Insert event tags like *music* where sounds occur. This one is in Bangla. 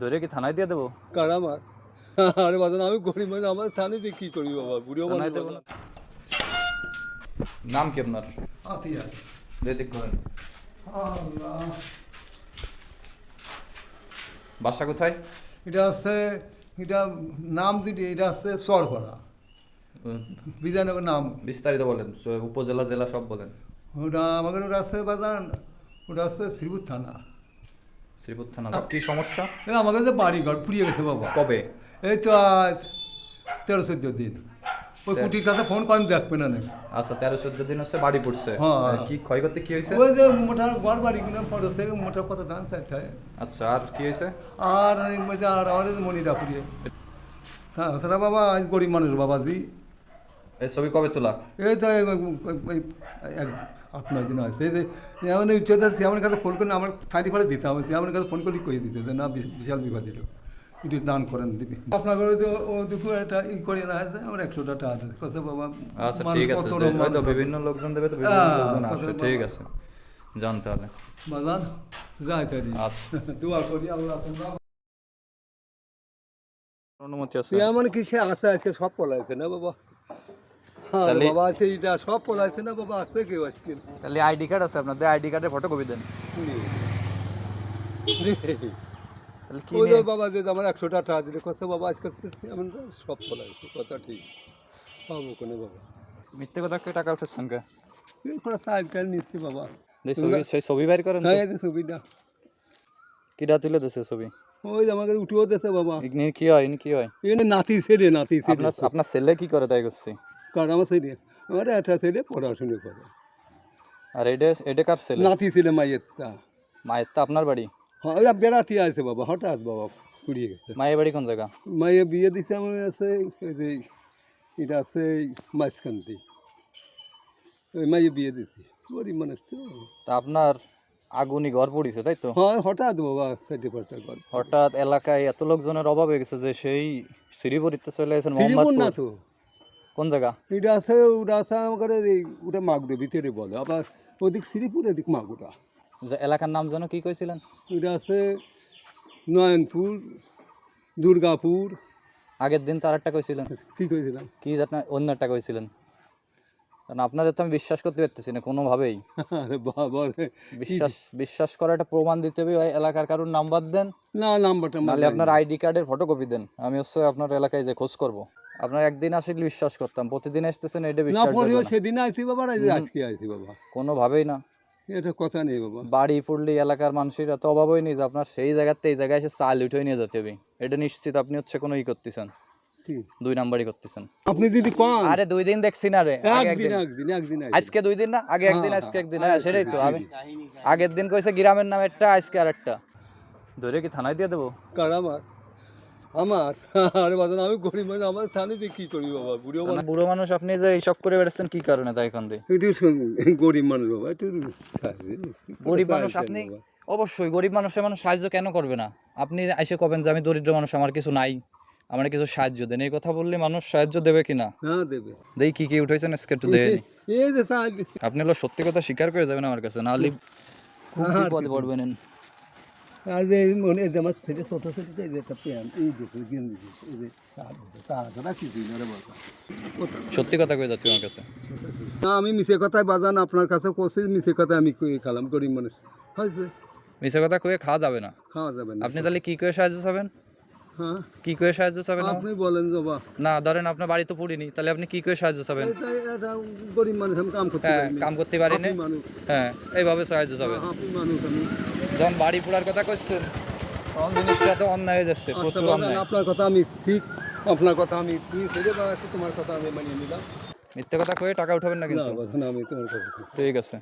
ধরে কি থানায় দিয়ে দেবো? কার আমার আরে বাজান আমি গরিব মানুষ আমার থানে দিয়ে কী করবি বাবা? বুড়িও থানায় দেবো না। নাম কি আপনার? আতিয়া। দেদিক করেন আল্লাহ। বাসা কোথায়? এটা আছে এটা নাম দিদি এটা আছে সরপাড়া। বিজয়নগর নাম। বিস্তারিত বলেন উপজেলা জেলা সব বলেন। ওটা আমাদের ওটা আছে বাজান ওটা আছে শ্রীপুর থানা। শ্রীপুর থানা। কি সমস্যা? আমাদের যে বাড়ি ঘর পুড়িয়ে গেছে বাবা। কবে? এই তো আজ তেরো চোদ্দ দিন। ওই কুটির কাছে ফোন করেন দেখবে না আচ্ছা তেরো চোদ্দ দিন হচ্ছে বাড়ি পড়ছে। হ্যাঁ। কি ক্ষয়ক্ষতি কি হয়েছে? ওই যে মোটা ঘর বাড়ি কিনে ফটো থেকে মোটা কত দান চাইতে হয়। আচ্ছা আর কি হয়েছে? আর আর আমার এই মনিটা পুড়িয়ে। হ্যাঁ সেটা বাবা আজ গরিব মানুষ বাবাজি। এই ছবি কবে তোলা? এই তো এক আট নয় দিন আছে। এই যে এমন উচ্চতা সে আমার কাছে ফোন করে আমার থালি ফালে দিতে হবে আমার কাছে ফোন করে কয়ে দিতে যে না বিশাল বিপদ দিল একটু দান করেন দিবি। আপনার ঘরে তো ও দুপুর একটা ই করে না আছে আমার একশোটা টাকা দেবে কত বাবা আচ্ছা ঠিক আছে বিভিন্ন লোকজন দেবে তো বিভিন্ন হ্যাঁ, ঠিক আছে। যান তাহলে। বাজান যাই তাই আচ্ছা। *laughs* দোয়া করি আল্লাহ তোমরা অনুমতি আছে। আমার কি সে আছে সব পলাইছে না বাবা? তাহলে- বাবা সব পলাইছে না বাবা? আছে কেউ আজকে তাহলে আইডি কার্ড আছে আপনাদের আইডি কার্ডের দেন। তাহলে কি ওই বাবা যে আমার একশোটা টাকা দিলে। কত বাবা আজকাল এমন সব পলাইছে কথা ঠিক। পাবো কোনো বাবা? মিথ্যে কথা টাকা উঠেছেন কে? এই করে সাইড নিচ্ছি বাবা। সেই ছবি বাইর করেন? হ্যাঁ যে তুলে দিছে ছবি? ওই আমাকে উঠেও দিতে বাবা। ইনি কি হয় ইনি কি হয়? নাতি ছেলে নাতি ছেলে। আপনার ছেলে কি করে তাই করছি? কার আমার ছেলে আমার একটা ছেলে পড়াশুনো করে। আর এটা এটা কার ছেলে? নাতি ছেলে মাইয়ের তা। মায়ের তো আপনার বাড়ি? হ্যাঁ বেড়াতে আছে বাবা হঠাৎ বাবা কুড়িয়ে গেছে। মায়ের বাড়ি কোন জায়গা? মাইয়ে বিয়ে দিছে আমার আছে এটা আছে মাঝখানতে ওই মাইয়ে বিয়ে দিছে গরিব মানুষ তো। তা আপনার আগুনি ঘর পড়িছে তাই তো? হ্যাঁ হঠাৎ বাবা পাল্টা গল্প হঠাৎ এলাকায় এত লোকজনের অভাব হয়ে গেছে যে সেই শ্রীপুরিতে চলে গেছেন ফিরিবন না তো। কোন জায়গা? এটা আছে ওটা আছে আমাদের এই ওটা মাগুরে ভিতরে বলে। আবার ওদিক শ্রীপুর এদিক মাগুরা যে এলাকার নাম যেন কি কইছিলেন? এটা আছে নয়নপুর দুর্গাপুর। আগের দিন তো আরেকটা কইছিলেন। কি করেছিলাম কি আপনার অন্য একটা কইছিলেন? কারণ আপনাদের তো আমি বিশ্বাস করতে পারতেছি না কোনোভাবেই। বিশ্বাস বিশ্বাস করা একটা প্রমাণ দিতে হবে ওই এলাকার কারোর নাম্বার দেন। না নাম্বারটা নাহলে আপনার আইডি কার্ডের ফটোকপি দেন। আমি হচ্ছে আপনার এলাকায় যে খোঁজ করব। আপনার একদিন আসলে বিশ্বাস করতাম প্রতিদিন আসতেছেন এটা না বিশ্বাস পরেও সেদিন আইছি বাবা আর আজকে আইছি বাবা। কোনোভাবেই না। এটা কথা নেই বাবা। বাড়ি পড়লে এলাকার মানুষের এত অভাবই নেই যে আপনার সেই জায়গাতে এই জায়গায় এসে চাল উঠে নিয়ে যেতে হবে। এটা নিশ্চিত আপনি হচ্ছে কোনো ই করতেছেন। কি? দুই নাম্বারই করতেছেন। আপনি যদি পান আরে দুই দিন দেখছি না রে আগে একদিন একদিন। একদিন একদিন আইছি। আজকে দুই দিন না? আগে একদিন হ্যাঁ, আজকে একদিন। হ্যাঁ, হ্যাঁ সেটাই তো আমি আগের দিন কইছে গ্রামের নাম একটা আজকে আর একটা ধরে কি থানায় দিয়ে দেবো? কার আমার আমার? *laughs* আরে বাজান আমি গরিব মানুষ আমার থানে দিয়ে কী করবি বাবা? বুড়ো মানুষ। মানে বুড়ো মানুষ আপনি যে এইসব করে বেড়াচ্ছেন কি কারণে তাই এখন দিয়ে? একটু গরিব মানুষ বাবা একটু গরিব মানুষ আপনি অবশ্যই গরিব মানুষের মানুষ সাহায্য কেন করবে না? আপনি এসে কবেন যে আমি দরিদ্র মানুষ আমার কিছু নাই আমার কিছু সাহায্য দেন। এই কথা বললে মানুষ সাহায্য দেবে কিনা হ্যাঁ দেবে। দেই কি কি উঠেছেন আজকে একটু দেয়নি। *laughs* এই যে সাহায্য। আপনি হলো সত্যি কথা স্বীকার করে যাবেন আমার কাছে নাহলে *laughs* খুব হ্যাঁ, বিপদে পড়বেন। আর যে এই মনে এই যে আমার ছেলে ছোটো ছেলে এই যে একটা প্যান্ট এই গেঞ্জি এই সত্যি কথা কয়ে যাচ্ছি আমার কাছে? না আমি মিশে কথায় বাজান আপনার কাছে কষি মিশে কথায় আমি কই খালাম গরিব মানুষ। হয়েছে। মিশে কথা কয়ে খাওয়া যাবে না। খাওয়া যাবে না। আপনি তাহলে কি করে সাহায্য চাবেন? কি করে সাহায্য চাবেন আপনি বলেন বাবা না ধরেন আপনার বাড়ি তো পড়িনি তাহলে আপনি কি করে সাহায্য চাবেন? গরিব মানুষ আমি কাম করতে হ্যাঁ পারি কাম করতে আপনি মানুষ। হ্যাঁ এইভাবে সাহায্য চাবেন। আপনি মানুষ আমি যখন বাড়ি পোড়ার কথা করছেন তখন জিনিসটা তো অন্যায় হয়ে যাচ্ছে? আচ্ছা প্রচুর অন্যায়। আপনার কথা আমি ঠিক আপনার কথা আমি ঠিক তোমার কথা আমি মানিয়ে নিলাম। মিথ্যে কথা কয়ে টাকা উঠাবেন না না কিন্তু। বাজান আমি তোমার কথা। ঠিক আছে।